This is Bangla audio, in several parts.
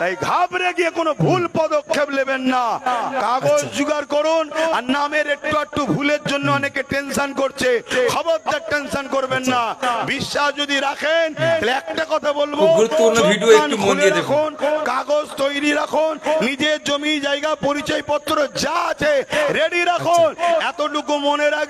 তাই ঘাবড়ে গিয়ে কোনো ভুল পদক্ষেপ নেবেন না। কাগজ জোগাড় করুন আর নামের একটু একটু ভুলের জন্য অনেকে টেনশন করছে। খবরদার টেনশন করবেন না। বিশ্বাস যদি রাখেন তাহলে একটা কথা বলব গুরুত্বপূর্ণ ভিডিও একটু মন দিয়ে দেখুন। কাগজ তৈরি রাখুন নিজের জমি জায়গা পরিচয় পত্র যা আছে রেডি রাখুন। এতটুকু মনে রাখবেন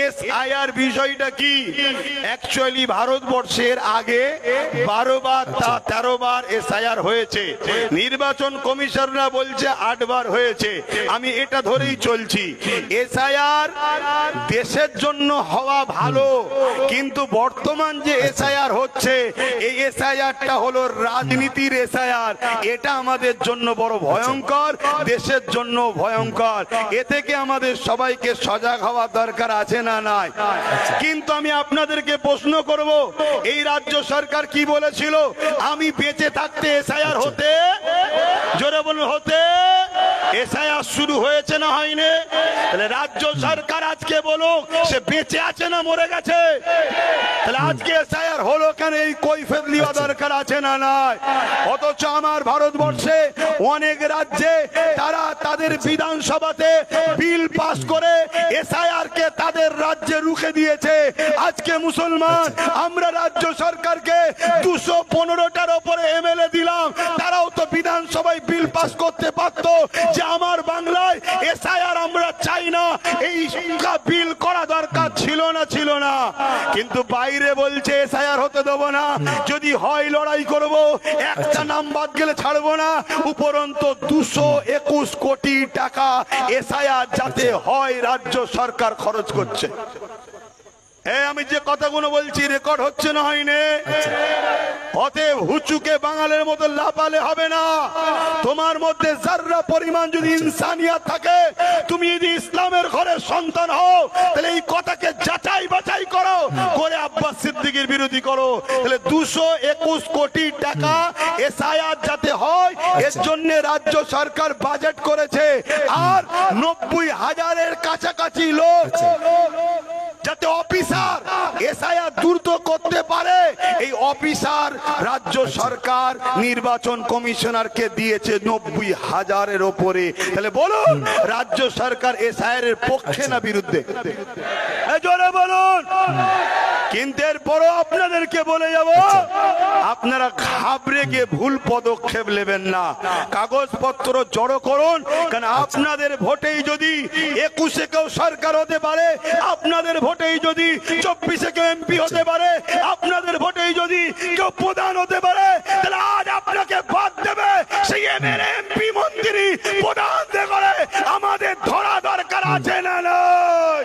এস আইআর বিষয়টা কি? অ্যাকচুয়ালি ভারতবর্ষের আগে বারো বার তেরো বার এস আইআর হয়েছে। নির্বাচন কমিশনরা বলছে আট বার হয়েছে। আমি এটা ধরেই চলছি। এস দেশের জন্য হওয়া ভালো, কিন্তু বর্তমান যে এসআইআর হচ্ছে, এই এসআইআরটা হলো রাজনীতির এসআইআর। এটা আমাদের জন্য বড় ভয়ঙ্কর, দেশের জন্য ভয়ঙ্কর। এ থেকে আমাদের সবাইকে সজাগ হওয়া দরকার আছে না নাই। কিন্তু আমি আপনাদেরকে প্রশ্ন করব এই রাজ্য সরকার কি বলেছিল? আমি বেঁচে থাকতে এসআইআর হতে জোরে বলুন হতে এসআইআর শুরু হয়েছে না হয়নি? তাহলে রাজ্য সরকার আজকে বলুক সে বেঁচে আছে না মরে গেছে? তাহলে আজকে এসআইআর হলো কেন? এই কৈফেত নেওয়া দরকার আছে না নাই? অথচ আমার ভারতবর্ষে অনেক রাজ্যে তারা তাদের বিধানসভাতে বিল পাস করে এসআইআর কে তাদের রাজ্যে রুখে দিয়েছে। আজকে মুসলমান আমরা রাজ্য সরকারকে দুশো পনেরোটার ওপরে এমএলএ দিলাম। তারাও তো বিধানসভায় বিল পাস করতে পারত যে আমার বাংলায় এসআইআর আমরা চাই না। এই বিল করা দরকার ছিল না ছিল না। কিন্তু বাইরে বলছে এসআইআর হতে দেবো না। যদি হয় লড়াই করব একটা নাম বাদ গেলে ছাড়বো না। উপরন্ত দুশো একুশ কোটি টাকা এসআইআর যাতে হয় রাজ্য সরকার খরচ করছে। এই আমি যে কথাগুলো বলছি রেকর্ড হচ্ছে না হয়নি। অতএব হুচুকে বাঙালের মতো লাপালে হবে না। তোমার মধ্যে যার্রা পরিমাণ যদি ইনসানিয়াত থাকে তুমি যদি ইসলামের ঘরের সন্তান হও তাহলে এই কথাকে যাচাই বাছাই করো করে আব্বাস সিদ্দিকের বিরোধী করো। তাহলে দুশো একুশ কোটি টাকা এসআইআর যাতে হয় এর জন্য রাজ্য সরকার বাজেট করেছে। আর নব্বই হাজারের কাছাকাছি লোক যাতে অফিসার এসআইআর দ্রুত করতে পারে। এই অফিসার রাজ্য সরকার নির্বাচন কমিশনারকে দিয়েছে নব্বই হাজারের ওপরে। তাহলে বলুন, রাজ্য সরকার এসআইআর এর পক্ষে না বিরুদ্ধে? বলুন। কিন্তু এরপরও আপনাদেরকে বলে যাব, আপনারা ঘাবড়ে গিয়ে ভুল পদক্ষেপ নেবেন না। কাগজপত্র জড়ো করুন, কারণ আপনাদের ভোটেই যদি একুশে কেউ সরকার হতে পারে ভোটেই যদি চব্বিশে কেউ এমপি হতে পারে, আপনাদের ভোটেই যদি কেউ প্রধান হতে পারে, তাহলে আজ আপনাকে বাদ দেবে। সেই এমএলএ, এমপি, মন্ত্রী প্রধান করে, আমাদের ধরা দরকার আছে না নয়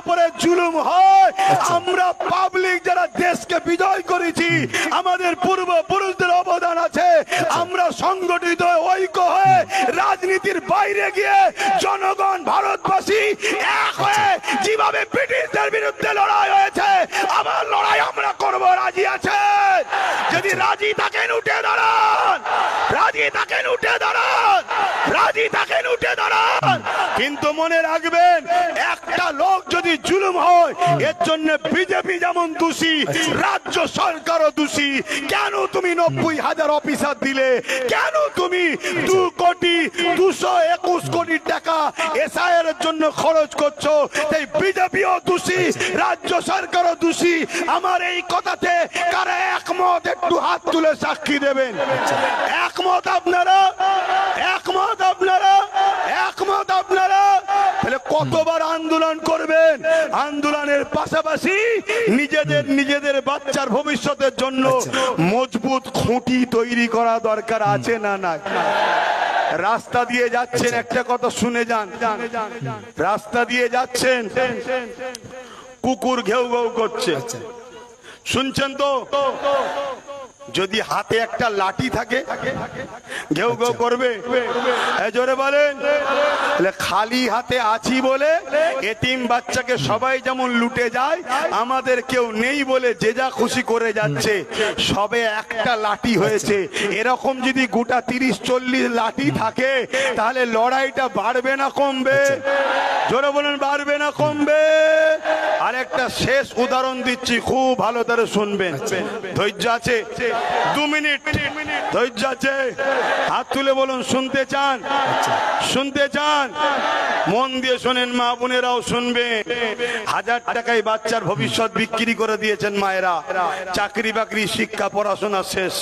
উপরে জুলুম হয়। আমরা পাবলিক যারা দেশকে বিজয় করেছি, আমাদের পূর্বপুরুষদের অবদান আছে। আমরা সংগঠিত ঐক্য হয়ে, রাজনীতির বাইরে গিয়ে জনগণ, ভারতবাসী এক হয়ে যেভাবে ব্রিটিশদের বিরুদ্ধে লড়াই হয়েছে আবার লড়াই আমরা করব, রাজি আছে যদি রাজি থাকেন, উঠে দাঁড়ান। রাজি থাকেন, উঠে দাঁড়ান। রাজি থাকেন, উঠে দাঁড়ান। কিন্তু মনে রাখবেন একটা লোক যদি জুলুম হয় এর জন্য বিজেপি যেমন দোষী রাজ্য সরকারও দোষী। কেন তুমি নব্বই হাজার অফিসার দিলে? কেন তুমি দু কোটি দুশো একুশ কোটি টাকা এসআইয়ের জন্য খরচ করছ? তাই বিজেপিও দোষী রাজ্য সরকারও দোষী। আমার এই কথাতে কারা একমত? একটু হাত তুলে সাক্ষী দেবেন। একমত আপনারা? একমত আপনারা? একমত আপনারা? কতবার আন্দোলন করবেন? আন্দোলনের পাশাপাশি নিজেদের নিজেদের বাচ্চার ভবিষ্যতের জন্য মজবুত খুঁটি তৈরি করা দরকার আছে না না রাস্তা দিয়ে যাচ্ছেন, একটা কথা শুনে যান। রাস্তা দিয়ে যাচ্ছেন, কুকুর ঘেউ ঘেউ করছে। শুনছেন তো? যদি হাতে একটা লাঠি থাকে, ঘেউ ঘেউ করবে। জোরে বলেন। খালি হাতে আছি বলে এতিম বাচ্চাকে সবাই যেমন লুটে যায়, আমাদের কেউ নেই বলে যে যা খুশি করে যাচ্ছে, সবে একটা লাঠি হয়েছে। এরকম যদি গোটা তিরিশ, চল্লিশ লাঠি থাকে, তাহলে লড়াইটা বাড়বে না, কমবে। জোরে বলেন, বাড়বে না, কমবে। শেষ উদাহরণ দিচ্ছি খুব ভালো করে শুনবেন। ধৈর্য আছে? দু মিনিট। ধৈর্য আছে? হাত তুলে বলুন শুনতে চান? শুনতে চান? মন দিয়ে শোনেন মা বোনেরাও শুনবেন। হাজার টাকায় বাচ্চার ভবিষ্যৎ বিক্রি করে দিয়েছেন মায়েরা। চাকরি বাকরি শিক্ষা পড়াশোনা শেষ।